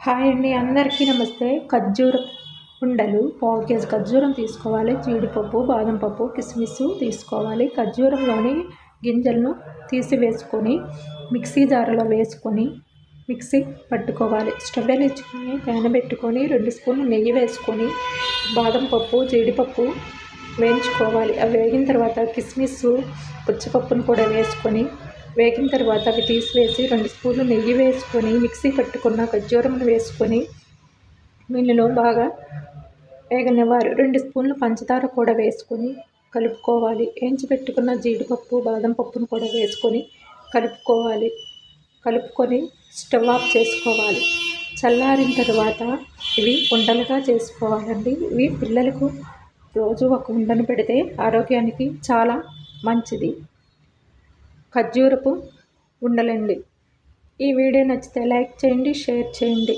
Hi అండి అందరికీ నమస్తే. ఖర్జూరం ఉండలు పావు కేజీ ఖర్జూరం తీసుకోవాలి. జీడిపప్పు బాదం పప్పు కిస్మిస్ తీసుకోవాలి. ఖర్జూరంలోని గింజలను తీసివేసుకొని మిక్సీ జారులో వేసుకొని మిక్సీ పట్టుకోవాలి. స్టవ్ వెలిగించుకొని ప్యాన్ పెట్టుకొని రెండు స్పూన్లు నెయ్యి వేసుకొని బాదం పప్పు జీడిపప్పు వేయించుకోవాలి. అవి వేగిన తర్వాత కిస్మిస్ పుచ్చపప్పును కూడా వేసుకొని వేగిన తర్వాత అవి తీసివేసి రెండు స్పూన్లు నెయ్యి వేసుకొని మిక్సీ పట్టుకున్న ఖర్జూరమును వేసుకొని మిల్లులో బాగా వేగనివ్వాలి. రెండు స్పూన్లు పంచదార కూడా వేసుకొని కలుపుకోవాలి. వేయించి పెట్టుకున్న జీడిపప్పు బాదం పప్పును కూడా వేసుకొని కలుపుకోవాలి. కలుపుకొని స్టవ్ ఆఫ్ చేసుకోవాలి. చల్లారిన తర్వాత ఇవి ఉండలుగా చేసుకోవాలండి. ఇవి పిల్లలకు రోజు ఒక ఉండను పెడితే ఆరోగ్యానికి చాలా మంచిది. ఖర్జూరపు ఉండలండి. ఈ వీడియో నచ్చితే లైక్ చేయండి షేర్ చేయండి.